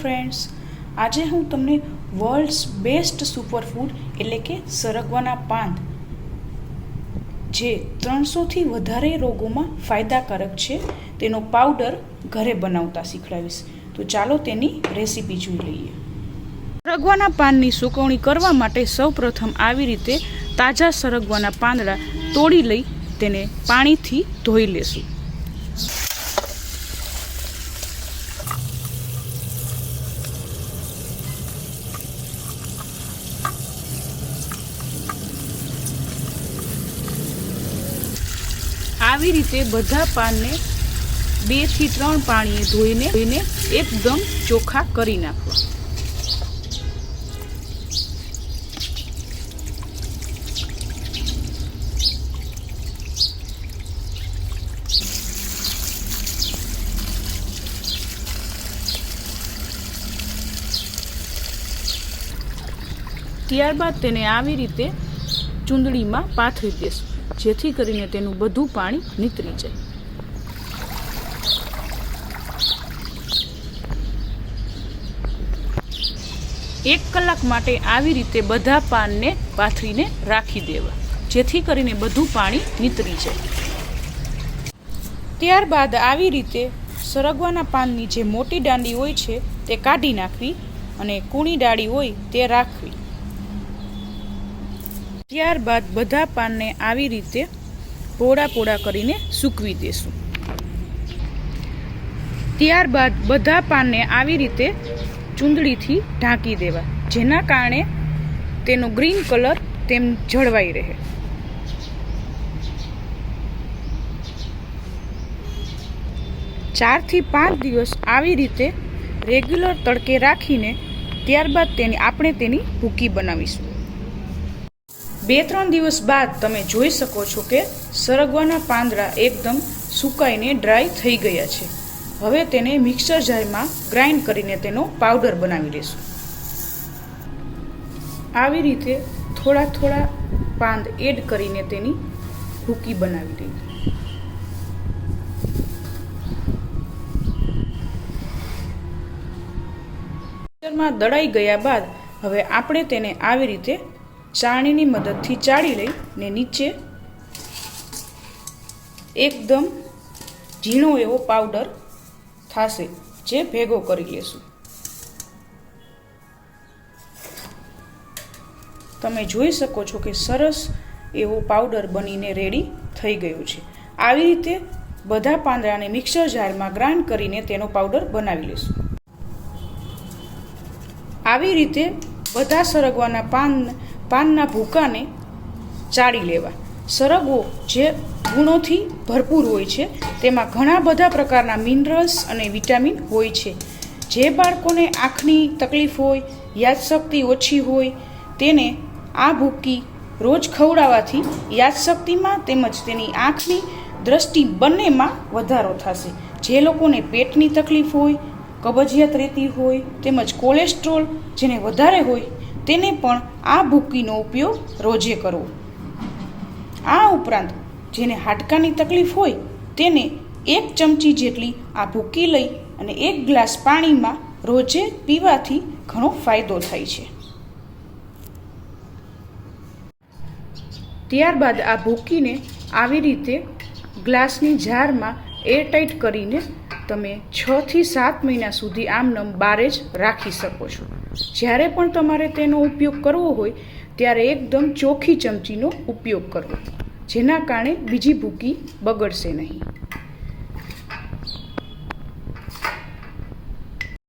Friends આજે હું તમને વર્લ્ડ્સ બેસ્ટ સુપરફૂડ એટલે કે સરગવાના પાન જે ત્રણસોથી વધારે રોગોમાં ફાયદાકારક છે, તેનો પાવડર ઘરે બનાવતા શીખડાવીશ. તો ચાલો તેની રેસીપી જોઈ લઈએ. સરગવાના પાનની સુકવણી કરવા માટે સૌપ્રથમ આવી રીતે તાજા સરગવાના પાંદડા તોડી લઈ તેને પાણીથી ધોઈ લેશું. આવી રીતે બધા પાનને બેથી ત્રણ પાણીએ ધોઈને ધોઈને એકદમ ચોખ્ખા કરી નાખવા. ત્યારબાદ તેને આવી રીતે ચૂંદડીમાં પાથરી દેશું. જેથી કરીને તેનું બધું પાણી નીતરી જાય. એક કલાક માટે આવી રીતે બધા પાનને પાથરીને રાખી દેવા, જેથી કરીને બધું પાણી નીતરી જાય. ત્યારબાદ આવી રીતે સરગવાના પાનની જે મોટી દાંડી હોય છે, તે કાઢી નાખવી અને કૂણી ડાળી હોય તે રાખવી. ત્યારબાદ બધા પાનને આવી રીતે પોળા પોળા કરીને સૂકવી દેશું. ત્યારબાદ બધા પાનને આવી રીતે ચૂંદડીથી ઢાંકી દેવા, જેના કારણે તેનો ગ્રીન કલર તેમ જળવાઈ રહે. ચારથી પાંચ દિવસ આવી રીતે રેગ્યુલર તડકે રાખીને ત્યારબાદ તેની આપણે તેની ભૂકી બનાવીશું. બે ત્રણ દિવસ બાદ તમે જોઈ શકો છો કે સરગવાના પાંદડા એકદમ સુકાઈને ડ્રાય થઈ ગયા છે. હવે તેને મિક્સર જારમાં ગ્રાઇન્ડ કરીને તેનો પાવડર બનાવી લેશું. આવી રીતે થોડા થોડા પાંદ એડ કરીને તેની ભૂકી બનાવી દઈએ. મિક્સરમાં દળાઈ ગયા બાદ હવે આપણે તેને આવી રીતે ચાળણીની મદદથી ચાળી લઈ ને નીચે એકદમ ઝીણો એવો પાવડર થશે જે ભેગો કરી લેશું. તમે જોઈ શકો છો કે સરસ એવો પાવડર બનીને રેડી થઈ ગયું છે. આવી રીતે બધા પાંદડાને મિક્સર જારમાં ગ્રાઇન્ડ કરીને તેનો પાવડર બનાવી લઈશું આવી રીતે બધા સરગવાના પાન પાનના ભૂકાને ચાળી લેવા. સરગવો જે ગુણોથી ભરપૂર હોય છે, તેમાં ઘણા બધા પ્રકારના મિનરલ્સ અને વિટામિન હોય છે. જે બાળકોને આંખની તકલીફ હોય, યાદશક્તિ ઓછી હોય, તેને આ ભૂકી રોજ ખવડાવવાથી યાદશક્તિમાં તેમજ તેની આંખની દ્રષ્ટિ બંનેમાં વધારો થશે. જે લોકોને પેટની તકલીફ હોય, કબજિયાત રહેતી હોય તેમજ કોલેસ્ટ્રોલ જેને વધારે હોય તેને પણ આ ભૂકીનો ઉપયોગ રોજે કરવો આ ઉપરાંત જેને હાડકાની તકલીફ હોય તેને એક ચમચી જેટલી આ ભૂકી લઈ અને એક ગ્લાસ પાણીમાં રોજે પીવાથી ઘણો ફાયદો થાય છે. ત્યારબાદ આ ભૂકીને આવી રીતે ગ્લાસની જારમાં એરટાઈટ કરીને તમે છથી સાત મહિના સુધી આમનમ બારે જ રાખી શકો છો. જ્યારે પણ તમારે તેનો ઉપયોગ કરવો હોય, ત્યારે એકદમ ચોખ્ખી ચમચીનો ઉપયોગ કરવો, જેના કારણે બીજી ભૂકી બગડશે નહીં.